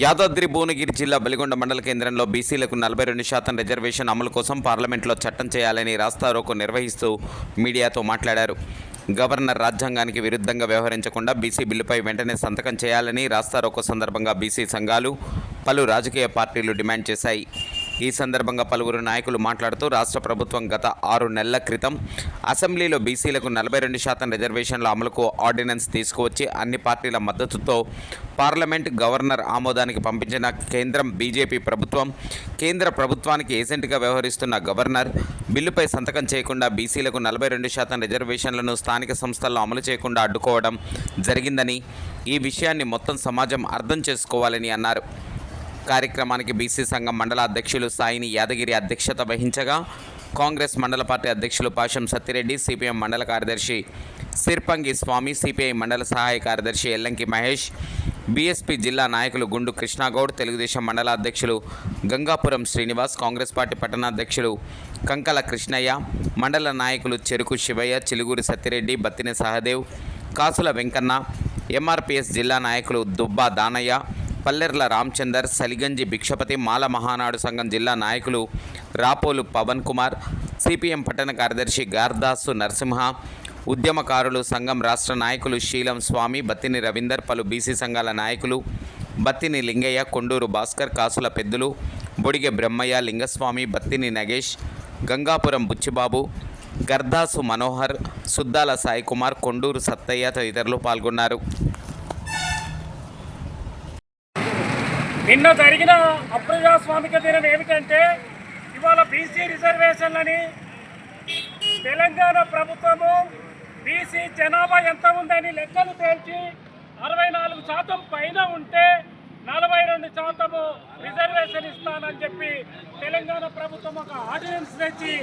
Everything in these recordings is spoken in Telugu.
యాదాద్రి భువనగిరి జిల్లా బలిగొండ మండల కేంద్రంలో బీసీలకు నలభై రెండు శాతం రిజర్వేషన్ అమలు కోసం పార్లమెంట్లో చట్టం చేయాలని రాస్తారోకో నిర్వహిస్తూ మీడియాతో మాట్లాడారు. గవర్నర్ రాజ్యాంగానికి విరుద్ధంగా వ్యవహరించకుండా బీసీ బిల్లుపై వెంటనే సంతకం చేయాలని రాస్తారోకో సందర్భంగా బీసీ సంఘాలు పలు రాజకీయ పార్టీలు డిమాండ్ చేశాయి. ఈ సందర్భంగా పలువురు నాయకులు మాట్లాడుతూ రాష్ట్ర ప్రభుత్వం గత ఆరు నెలల క్రితం అసెంబ్లీలో బీసీలకు నలభై రెండు శాతం రిజర్వేషన్ల అమలుకు ఆర్డినెన్స్ తీసుకువచ్చి అన్ని పార్టీల మద్దతుతో పార్లమెంట్ గవర్నర్ ఆమోదానికి పంపించిన కేంద్రం బీజేపీ ప్రభుత్వం కేంద్ర ప్రభుత్వానికి ఏజెంట్గా వ్యవహరిస్తున్న గవర్నర్ బిల్లుపై సంతకం చేయకుండా బీసీలకు నలభై రెండు శాతం రిజర్వేషన్లను స్థానిక సంస్థల్లో అమలు చేయకుండా అడ్డుకోవడం జరిగిందని ఈ విషయాన్ని మొత్తం సమాజం అర్థం చేసుకోవాలని అన్నారు. కార్యక్రమానికి బీసీ సంఘం మండల అధ్యక్షులు సాయిని యాదగిరి అధ్యక్షత వహించగా కాంగ్రెస్ మండల పార్టీ అధ్యక్షులు పాషం సత్తిరెడ్డి సిపిఎం మండల కార్యదర్శి సిర్పంగి స్వామి సిపిఐ మండల సహాయ కార్యదర్శి ఎల్లంకి మహేష్ బీఎస్పీ జిల్లా నాయకులు గుండు కృష్ణాగౌడ్ తెలుగుదేశం మండల అధ్యక్షులు గంగాపురం శ్రీనివాస్ కాంగ్రెస్ పార్టీ పట్టణాధ్యక్షులు కంకల కృష్ణయ్య మండల నాయకులు చెరుకు శివయ్య చిలుగూరి సత్తిరెడ్డి బత్తిన సహదేవ్ కాసుల వెంకన్న ఎంఆర్పిఎస్ జిల్లా నాయకులు దుబ్బా దానయ్య పల్లెర్ల రామచందర్ సలిగంజి భిక్షపతి మాల మహానాడు సంఘం జిల్లా నాయకులు రాపోలు పవన్ కుమార్ సిపిఎం పట్టణ కార్యదర్శి గార్దాసు నరసింహ ఉద్యమకారులు సంఘం రాష్ట్ర నాయకులు శీలం స్వామి బత్తిని రవీందర్ పలు బీసీ సంఘాల నాయకులు బత్తిని లింగయ్య కొండూరు భాస్కర్ కాసుల పెద్దులు బొడిగె బ్రహ్మయ్య లింగస్వామి బత్తిని నగేష్ గంగాపురం బుచ్చిబాబు గర్దాసు మనోహర్ సుద్దాల సాయి కుమార్ కొండూరు సత్తయ్య తదితరులు పాల్గొన్నారు. నిన్న జరిగిన అప్రజాస్వామిక దినం ఏమిటంటే ఇవాళ బీసీ రిజర్వేషన్లని తెలంగాణ ప్రభుత్వము బీసీ జనాభా ఎంత ఉందని లెక్కలు తేల్చి అరవై నాలుగు శాతం పైన ఉంటే నలభై రెండు శాతము రిజర్వేషన్ ఇస్తానని చెప్పి తెలంగాణ ప్రభుత్వం ఒక ఆర్డినెన్స్ తెచ్చి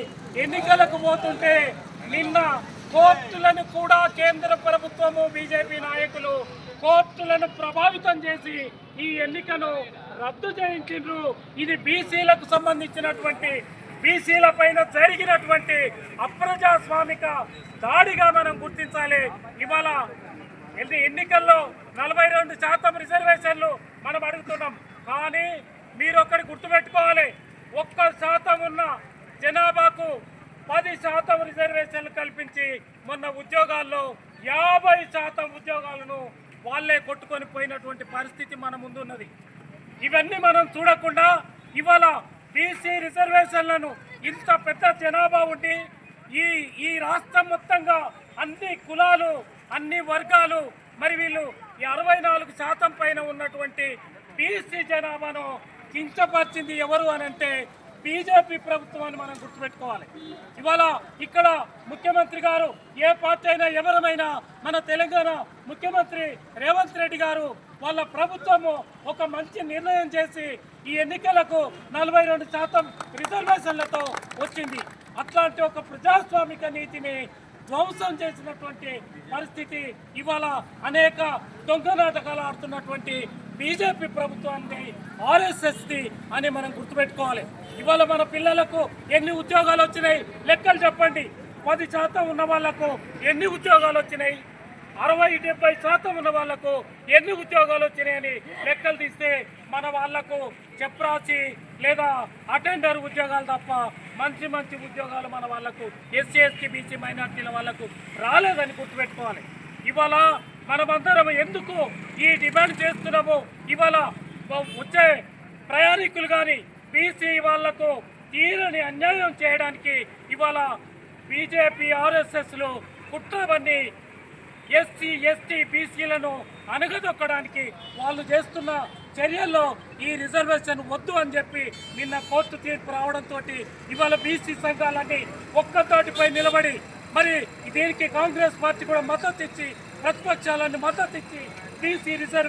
ఎన్నికలకు పోతుంటే నిన్న కోర్టులను కూడా కేంద్ర ప్రభుత్వము బీజేపీ నాయకులు కోర్టులను ప్రభావితం చేసి ఈ ఎన్నికను రద్దు చేయించిండ్రు. ఇది బీసీలకు సంబంధించినటువంటి బీసీల పైన జరిగినటువంటి అప్రజాస్వామిక దాడిగా మనం గుర్తించాలి. ఇవాళ ఎన్నికల్లో నలభై రెండు శాతం రిజర్వేషన్లు మనం అడుగుతున్నాం. కానీ మీరు ఒక్కటి గుర్తుపెట్టుకోవాలి. ఒక్క శాతం ఉన్న జనాభాకు పది శాతం రిజర్వేషన్లు కల్పించి మొన్న ఉద్యోగాల్లో యాభై శాతం ఉద్యోగాలను వాళ్ళే కొట్టుకొని పోయినటువంటి పరిస్థితి మన ముందున్నది. ఇవన్నీ మనం చూడకుండా ఇవాళ బీసీ రిజర్వేషన్లను ఇంత పెద్ద జనాభా ఉండి ఈ ఈ రాష్ట్రం మొత్తంగా అన్ని కులాలు అన్ని వర్గాలు మరి వీళ్ళు ఈ అరవై నాలుగు శాతం పైన ఉన్నటువంటి బీసీ జనాభాను కించపరిచింది ఎవరు అని అంటే బీజేపీ ప్రభుత్వాన్ని మనం గుర్తుపెట్టుకోవాలి. ఇవాళ ఇక్కడ ముఖ్యమంత్రి గారు ఏ పార్టీ అయినా ఎవరమైనా మన తెలంగాణ ముఖ్యమంత్రి రేవంత్ రెడ్డి గారు వాళ్ళ ప్రభుత్వము ఒక మంచి నిర్ణయం చేసి ఈ ఎన్నికలకు నలభై రెండు శాతం రిజర్వేషన్లతో వచ్చింది. అట్లాంటి ఒక ప్రజాస్వామిక నీతిని ధ్వంసం చేసినటువంటి పరిస్థితి ఇవాళ అనేక దొంగ నాటకాలు ఆడుతున్నటువంటి బీజేపీ ప్రభుత్వాన్ని ఆర్ఎస్ఎస్ది అని మనం గుర్తుపెట్టుకోవాలి. ఇవాళ మన పిల్లలకు ఎన్ని ఉద్యోగాలు వచ్చినాయి? లెక్కలు చెప్పండి. పది శాతం ఉన్న వాళ్ళకు ఎన్ని ఉద్యోగాలు వచ్చినాయి? అరవై డెబ్బై శాతం ఉన్న వాళ్ళకు ఎన్ని ఉద్యోగాలు వచ్చినాయని లెక్కలు తీస్తే మన వాళ్ళకు చెప్రాసి లేదా అటెండర్ ఉద్యోగాలు తప్ప మంచి మంచి ఉద్యోగాలు మన వాళ్ళకు ఎస్సీ ఎస్టీ బీసీ మైనార్టీల వాళ్ళకు రాలేదని గుర్తుపెట్టుకోవాలి. ఇవాళ మనమందరం ఎందుకు ఈ డిమాండ్ చేస్తున్నాము ఇవాళ వచ్చే ప్రయాణికులు కానీ బీసీ వాళ్ళకు తీరని అన్యాయం చేయడానికి ఇవాళ బీజేపీ ఆర్ఎస్ఎస్లు కుట్రవన్నీ ఎస్సీ ఎస్టీ బీసీలను అణగదొక్కడానికి వాళ్ళు చేస్తున్న చర్యల్లో ఈ రిజర్వేషన్ వద్దు అని చెప్పి నిన్న కోర్టు తీర్పు రావడంతో ఇవాళ బీసీ సంఘాలన్నీ ఒక్కతోటిపై నిలబడి మరి దీనికి కాంగ్రెస్ పార్టీ కూడా మద్దతు ఇచ్చి ప్రతిపక్షాలను మద్దతు ఇచ్చి బీసీ రిజర్వేషన్